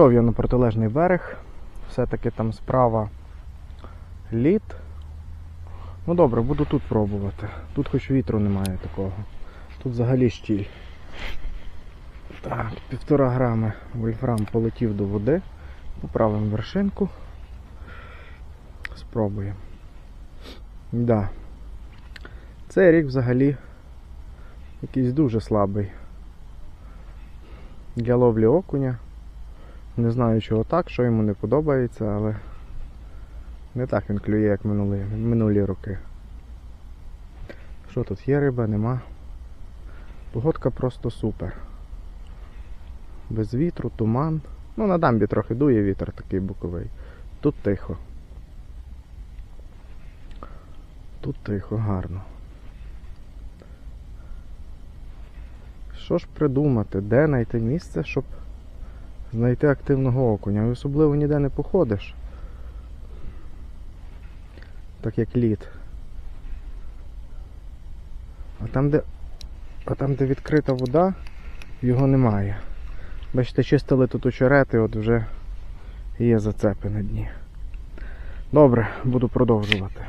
Пішов я на протилежний берег. Все-таки там справа лід. Ну добре, буду тут пробувати. Тут хоч вітру немає такого. Тут взагалі щіль. Так, півтора грами вольфрам полетів до води. Поправимо вершинку. Спробуємо. Да. Цей рік взагалі якийсь дуже слабий. Для ловлі окуня. Не знаю чого так, що йому не подобається, але не так він клює, як минулі, минулі роки. Що тут є риба, нема. Погодка просто супер. Без вітру, туман. Ну, на дамбі трохи дує вітер такий боковий. Тут тихо. Тут тихо, гарно. Що ж придумати, де знайти місце, щоб знайти активного окуня? І Особливо ніде не походиш. Так як лід. А там, де, а там, де відкрита вода, його немає. Бачите, чистили тут очерети, от вже є зацепи на дні. Добре, буду продовжувати.